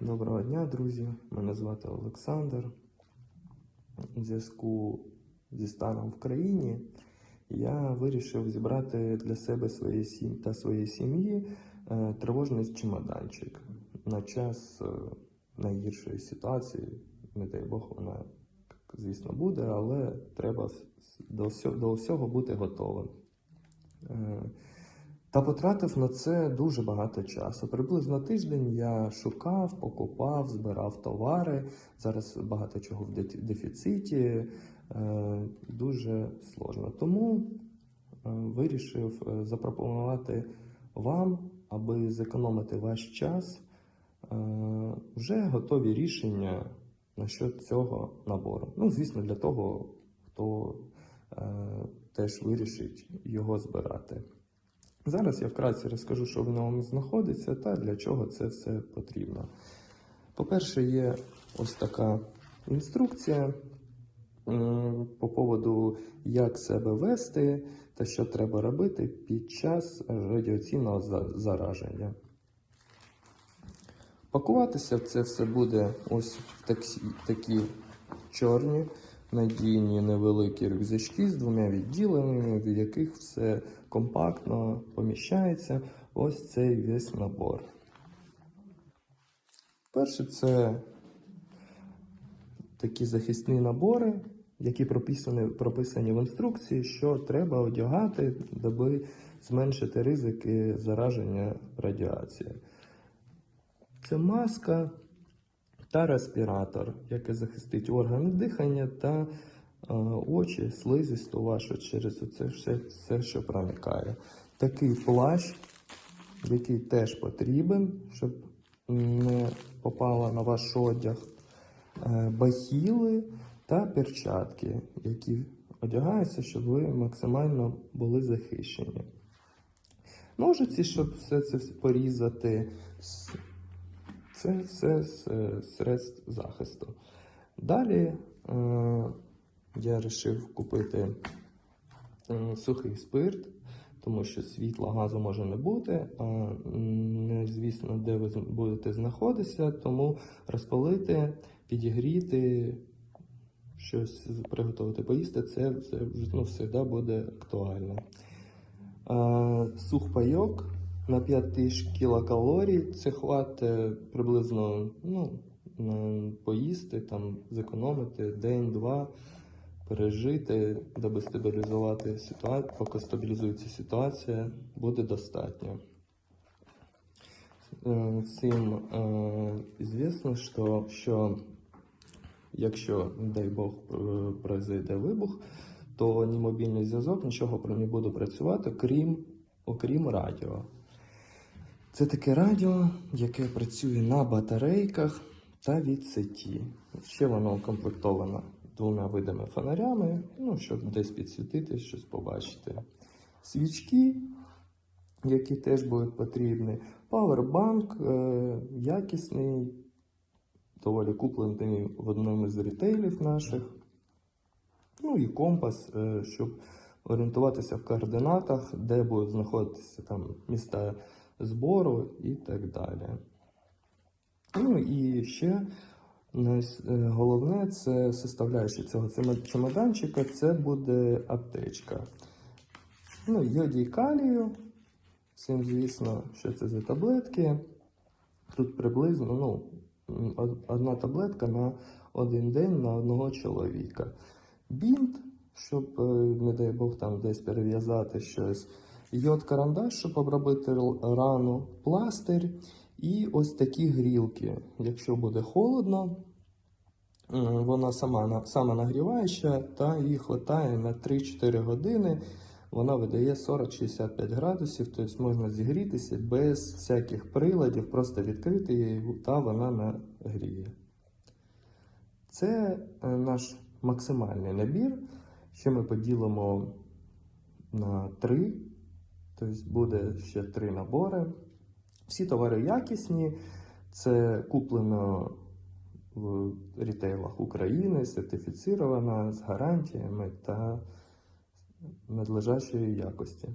Доброго дня, друзі. Мене звати Олександр. У зв'язку зі станом в країні я вирішив зібрати для себе та своєї сім'ї е, тривожний чемоданчик на час е, найгіршої ситуації. Не дай Бог, вона, звісно, буде, але треба до всього, до всього бути готовим. Та потратив на це дуже багато часу. Приблизно тиждень я шукав, покупав, збирав товари. Зараз багато чого в дефіциті, е, дуже сложно. Тому е, вирішив е, запропонувати вам, аби зекономити ваш час, вже готові рішення насчет цього набору. Ну, звісно, для того, хто теж вирішить його збирати. Зараз я вкратце розкажу, що в ньому знаходиться та для чого це все потрібно. По-перше, є ось така інструкція по поводу, як себе вести та що треба робити під час радіаційного зараження. Пакуватися це все буде ось в такі чорні, надійні невеликі рюкзачки з двома відділеннями, в яких все компактно поміщається. Ось цей весь набор. Перше, це такі захисні набори, які прописані, прописані в інструкції, що треба одягати, аби зменшити ризики зараження радіацією. Це маска та респіратор, який захистить органи дихання та е, очі, слизисту вашу через це все, все, що проникає. Такий плащ, який теж потрібен, щоб не попало на ваш одяг. Е, Бахіли та перчатки, які одягаються, щоб ви максимально були захищені. Ножиці, щоб все це порізати. Це все з е, средств захисту. Далі е, я вирішив купити е, сухий спирт, тому що світла газу може не бути, а не звісно, де ви будете знаходитися, тому розпалити, підігріти, щось приготувати поїсти, це, це ну, буде актуально. А, Сухпайок на 5000 кілокалорій. Це хватить приблизно ну, поїсти, там, зекономити день-два, пережити, даби стабілізувати ситуацію, поки стабілізується ситуація, буде достатньо. Е, Всім е, звісно, що, що якщо, дай Бог, е, произойде вибух, то ні мобільний зв'язок, нічого про не буде працювати, крім, окрім радіо. Це таке радіо, яке працює на батарейках та від сеті. Ще воно укомплектовано двома видами фонарями, ну, щоб десь підсвітити, щось побачити. Свічки, які теж будуть потрібні. Павербанк е, якісний, доволі куплений в одному з рітейлів наших. Ну і компас, е, щоб орієнтуватися в координатах, де будуть знаходитися там міста збору і так далі. Ну і ще е, головне це составляючи цього чемоданчика, це буде аптечка. Ну, йоді калію. Всім звісно, що це за таблетки. Тут приблизно ну, одна таблетка на один день на одного чоловіка. Бінт, щоб, е, не дай Бог, там десь перев'язати щось. Йод карандаш, щоб обробити рану, пластир і ось такі грілки. Якщо буде холодно, вона сама, сама нагріваюча, та її хватає на 3-4 години. Вона видає 40-65 градусів, тобто можна зігрітися без всяких приладів, просто відкрити її, та вона нагріє. Це е, наш максимальний набір. Ще ми поділимо на три, тобто буде ще три набори. Всі товари якісні, це куплено в рітейлах України, сертифіцировано з гарантіями та надлежащої якості.